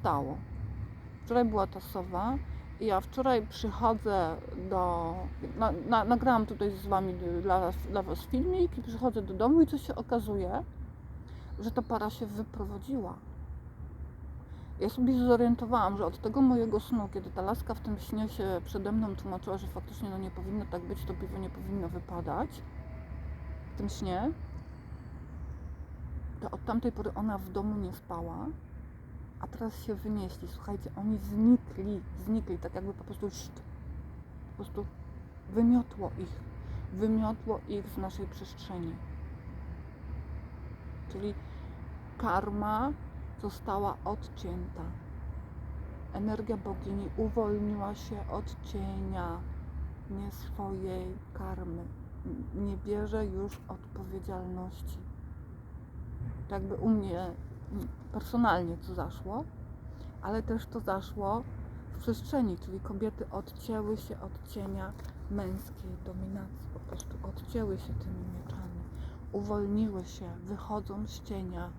stało. Wczoraj była ta sowa i ja wczoraj przychodzę do... Na, na, nagrałam tutaj z Wami dla, dla Was filmik i przychodzę do domu i co się okazuje, że ta para się wyprowadziła. Ja sobie zorientowałam, że od tego mojego snu, kiedy ta laska w tym śnie się przede mną tłumaczyła, że faktycznie no nie powinno tak być, to piwo nie powinno wypadać w tym śnie, to od tamtej pory ona w domu nie spała, a teraz się wynieśli. Słuchajcie, oni znikli, znikli, tak jakby po prostu szt, po prostu wymiotło ich, wymiotło ich z naszej przestrzeni. Czyli karma została odcięta. Energia bogini uwolniła się od cienia nie swojej karmy. Nie bierze już odpowiedzialności. Tak jakby u mnie personalnie to zaszło, ale też to zaszło w przestrzeni, czyli kobiety odcięły się od cienia męskiej dominacji, po prostu odcięły się tymi mieczami, uwolniły się, wychodzą z cienia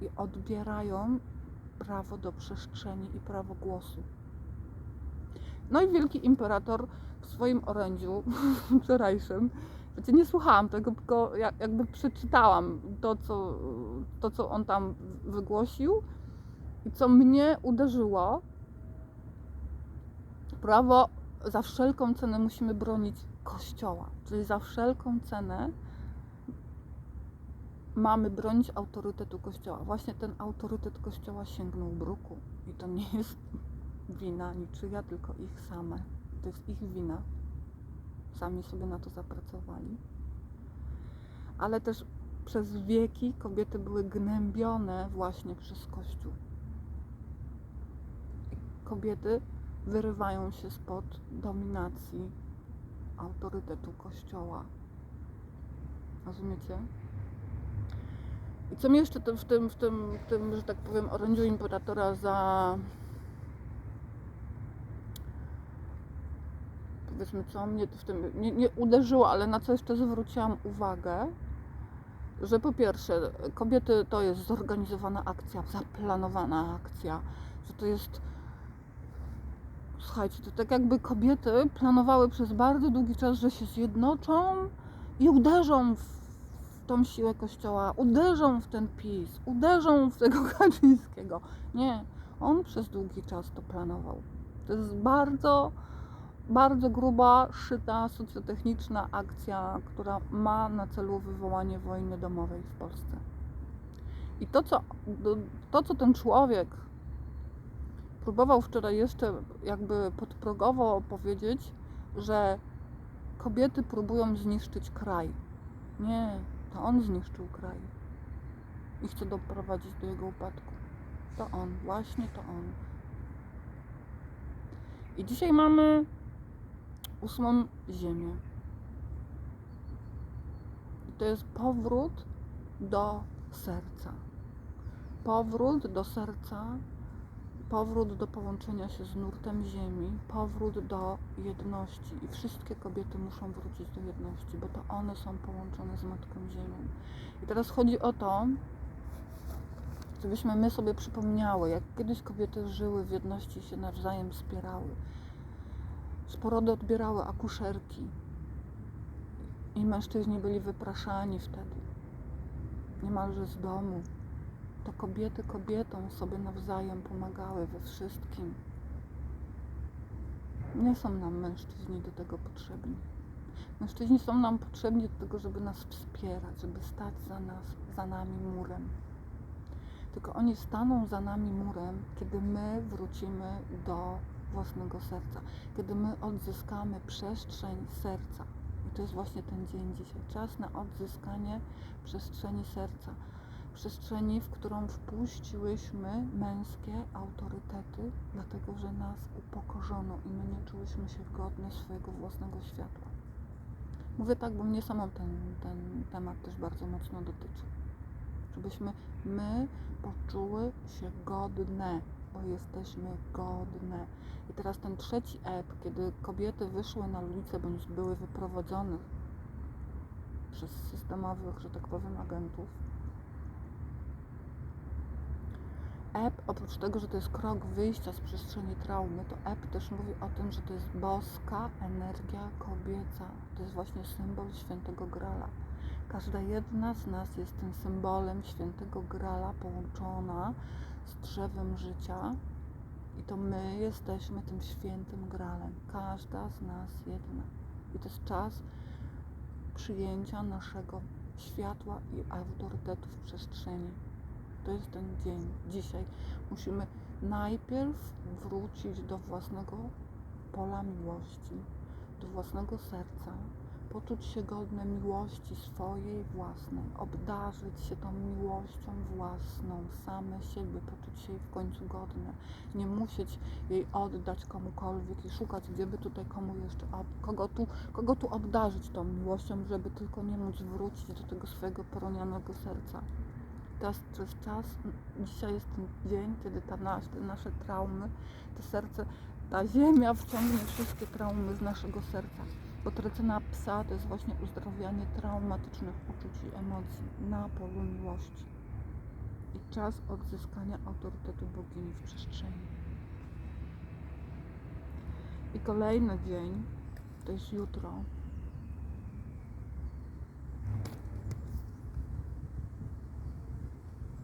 i odbierają prawo do przestrzeni i prawo głosu. No i wielki imperator w swoim orędziu wczorajszym, wiecie, nie słuchałam tego, tylko jak- jakby przeczytałam to co, to, co on tam wygłosił i co mnie uderzyło. Prawo za wszelką cenę musimy bronić Kościoła, czyli za wszelką cenę mamy bronić autorytetu Kościoła. Właśnie ten autorytet Kościoła sięgnął bruku. I to nie jest wina niczyja, tylko ich same. To jest ich wina. Sami sobie na to zapracowali. Ale też przez wieki kobiety były gnębione właśnie przez Kościół. Kobiety wyrywają się spod dominacji autorytetu Kościoła. Rozumiecie? I co mnie jeszcze w tym, w tym, w tym, że tak powiem, orędziu imperatora za. Powiedzmy, co mnie w tym nie, nie uderzyło, ale na co jeszcze zwróciłam uwagę, że po pierwsze, kobiety to jest zorganizowana akcja, zaplanowana akcja, że to jest. Słuchajcie, to tak jakby kobiety planowały przez bardzo długi czas, że się zjednoczą i uderzą w tą siłę kościoła, uderzą w ten PiS, uderzą w tego Kaczyńskiego. Nie, on przez długi czas to planował. To jest bardzo, bardzo gruba, szyta, socjotechniczna akcja, która ma na celu wywołanie wojny domowej w Polsce. I to, co, to, co ten człowiek próbował wczoraj jeszcze jakby podprogowo powiedzieć, że kobiety próbują zniszczyć kraj. Nie, to on zniszczył kraj i chce doprowadzić do jego upadku. To on, właśnie to on. I dzisiaj mamy ósmą ziemię. I to jest powrót do serca. Powrót do serca, powrót do połączenia się z nurtem ziemi, powrót do jedności. I wszystkie kobiety muszą wrócić do jedności, bo to one są połączone z Matką Ziemią. I teraz chodzi o to, żebyśmy my sobie przypomniały, jak kiedyś kobiety żyły w jedności i się nawzajem wspierały. Z porody odbierały akuszerki. I mężczyźni byli wypraszani wtedy. Niemalże z domu. To kobiety kobietom sobie nawzajem pomagały we wszystkim. Nie są nam mężczyźni do tego potrzebni. Mężczyźni są nam potrzebni do tego, żeby nas wspierać, żeby stać za nas, za nami murem. Tylko oni staną za nami murem, kiedy my wrócimy do własnego serca, kiedy my odzyskamy przestrzeń serca. I to jest właśnie ten dzień dzisiaj. Czas na odzyskanie przestrzeni serca. Przestrzeni, w którą wpuściłyśmy męskie autorytety, dlatego że nas upokorzono i my nie czułyśmy się godne swojego własnego światła. Mówię tak, bo mnie samą ten, ten temat też bardzo mocno dotyczy. Żebyśmy my poczuły się godne, bo jesteśmy godne. I teraz ten trzeci ep, kiedy kobiety wyszły na ulicę bądź były wyprowadzone przez systemowych, że tak powiem, agentów, Eb, oprócz tego, że to jest krok wyjścia z przestrzeni traumy, to Eb też mówi o tym, że to jest boska energia kobieca. To jest właśnie symbol świętego Grala. Każda jedna z nas jest tym symbolem świętego Grala połączona z drzewem życia i to my jesteśmy tym świętym Gralem. Każda z nas jedna. I to jest czas przyjęcia naszego światła i autorytetu w przestrzeni. To jest ten dzień. Dzisiaj musimy najpierw wrócić do własnego pola miłości, do własnego serca, poczuć się godne miłości swojej własnej, obdarzyć się tą miłością własną, same siebie, poczuć się jej w końcu godne, nie musieć jej oddać komukolwiek i szukać, gdzie by tutaj komu jeszcze, kogo tu, kogo tu obdarzyć tą miłością, żeby tylko nie móc wrócić do tego swojego poronianego serca. Teraz to jest czas, dzisiaj jest ten dzień, kiedy ta nas, te nasze traumy, to serce, ta ziemia wciągnie wszystkie traumy z naszego serca. Bo trecena psa to jest właśnie uzdrawianie traumatycznych uczuć i emocji na polu miłości. I czas odzyskania autorytetu bogini w przestrzeni. I kolejny dzień to jest jutro.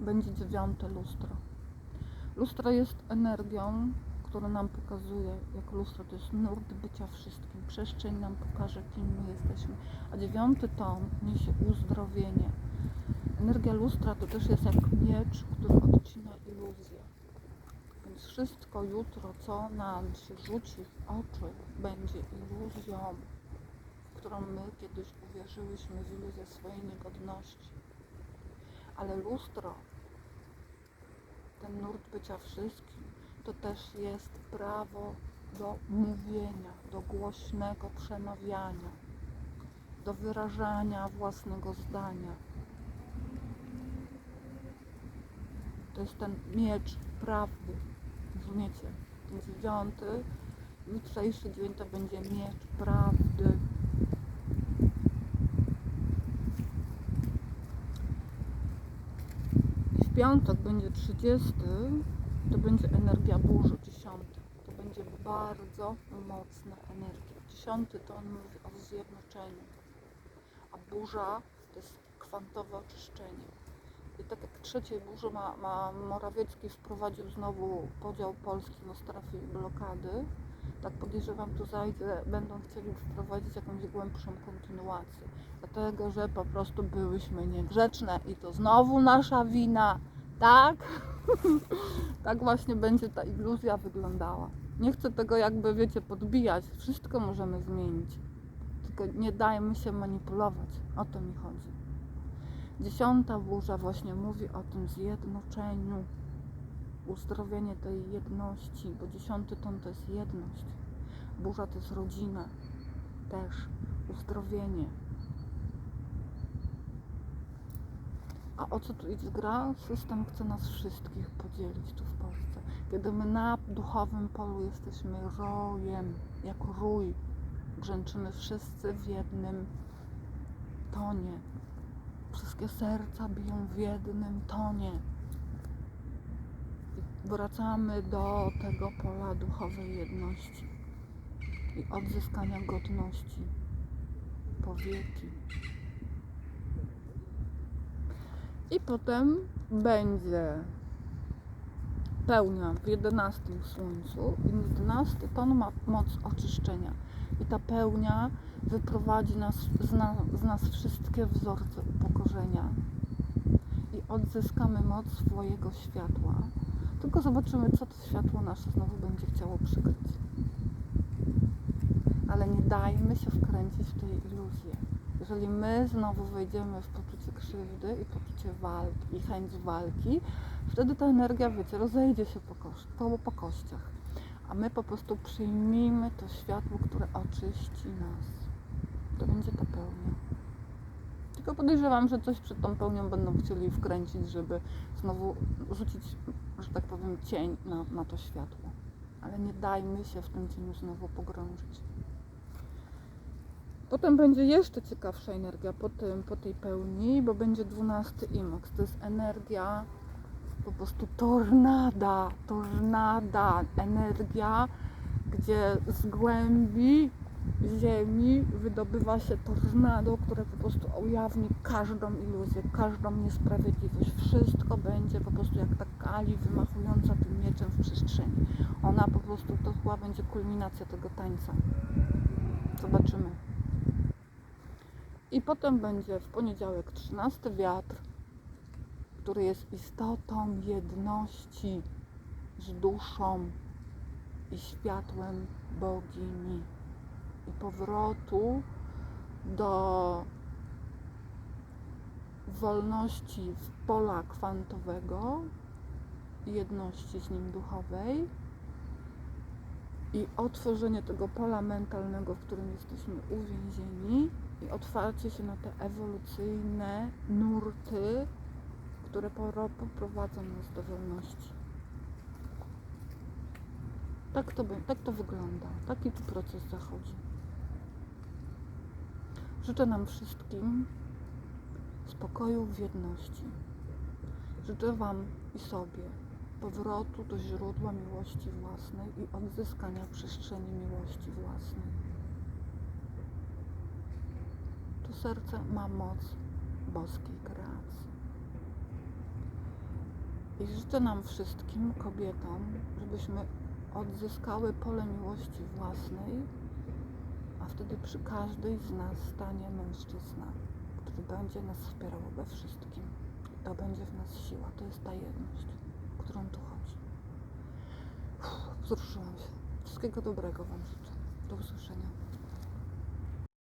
Będzie dziewiąte lustro. Lustro jest energią, która nam pokazuje, jak lustro to jest nurt bycia wszystkim. Przestrzeń nam pokaże, kim my jesteśmy. A dziewiąty tom niesie uzdrowienie. Energia lustra to też jest jak miecz, który odcina iluzję. Więc wszystko jutro, co nam się rzuci w oczy, będzie iluzją, w którą my kiedyś uwierzyłyśmy w iluzję swojej niegodności. Ale lustro, ten nurt bycia wszystkim, to też jest prawo do mówienia, do głośnego przemawiania, do wyrażania własnego zdania. To jest ten miecz prawdy. Rozumiecie? Ten dziewiąty, jutrzejszy dzień to będzie miecz prawdy. W piątek będzie 30, to będzie energia burzy, 10. To będzie bardzo mocna energia. Dziesiąty to on mówi o zjednoczeniu, a burza to jest kwantowe oczyszczenie. I tak jak trzeciej burzy ma, ma Morawiecki wprowadził znowu podział Polski na strefy i blokady, tak podejrzewam tu zajdzie, będą chcieli wprowadzić jakąś głębszą kontynuację. Dlatego, że po prostu byłyśmy niegrzeczne i to znowu nasza wina, tak? tak właśnie będzie ta iluzja wyglądała. Nie chcę tego jakby, wiecie, podbijać. Wszystko możemy zmienić. Tylko nie dajmy się manipulować. O to mi chodzi. Dziesiąta burza właśnie mówi o tym zjednoczeniu, uzdrowienie tej jedności, bo dziesiąty ton to jest jedność. Burza to jest rodzina, też uzdrowienie. A o co tu idzie gra? System chce nas wszystkich podzielić tu w Polsce. Kiedy my na duchowym polu jesteśmy rojem, jako rój, brzęczymy wszyscy w jednym tonie. Wszystkie serca biją w jednym tonie. I wracamy do tego pola duchowej jedności i odzyskania godności po wieki. I potem będzie pełnia w 11 słońcu i 11 ton ma moc oczyszczenia. I ta pełnia wyprowadzi nas, z, na, z nas wszystkie wzorce upokorzenia i odzyskamy moc swojego światła. Tylko zobaczymy, co to światło nasze znowu będzie chciało przykryć. Ale nie dajmy się wkręcić w tej iluzję. Jeżeli my znowu wejdziemy w poczucie krzywdy i poczucie walki i chęć walki, wtedy ta energia, wiecie, rozejdzie się po, kosz, po, po kościach. A my po prostu przyjmijmy to światło, które oczyści nas. To będzie ta pełnia. Tylko podejrzewam, że coś przed tą pełnią będą chcieli wkręcić, żeby znowu rzucić, że tak powiem, cień na, na to światło. Ale nie dajmy się w tym cieniu znowu pogrążyć. Potem będzie jeszcze ciekawsza energia po, tym, po tej pełni, bo będzie 12 imox. To jest energia po prostu tornada, tornada, energia, gdzie z głębi ziemi wydobywa się tornado, które po prostu ujawni każdą iluzję, każdą niesprawiedliwość. Wszystko będzie po prostu jak ta kali wymachująca tym mieczem w przestrzeni. Ona po prostu, to chyba będzie kulminacja tego tańca. Zobaczymy. I potem będzie w poniedziałek 13 wiatr, który jest istotą jedności z duszą i światłem bogini. I powrotu do wolności w pola kwantowego i jedności z nim duchowej. I otworzenie tego pola mentalnego, w którym jesteśmy uwięzieni i otwarcie się na te ewolucyjne nurty, które poro- poprowadzą nas do wolności. Tak to, tak to wygląda. Taki tu proces zachodzi. Życzę nam wszystkim spokoju w jedności. Życzę Wam i sobie powrotu do źródła miłości własnej i odzyskania przestrzeni miłości własnej. To serce ma moc boskiej kreacji. I życzę nam wszystkim, kobietom, żebyśmy odzyskały pole miłości własnej, a wtedy przy każdej z nas stanie mężczyzna, który będzie nas wspierał we wszystkim. To będzie w nas siła. To jest ta jedność, o którą tu chodzi. Uff, Wzruszyłam się. Wszystkiego dobrego Wam życzę. Do usłyszenia.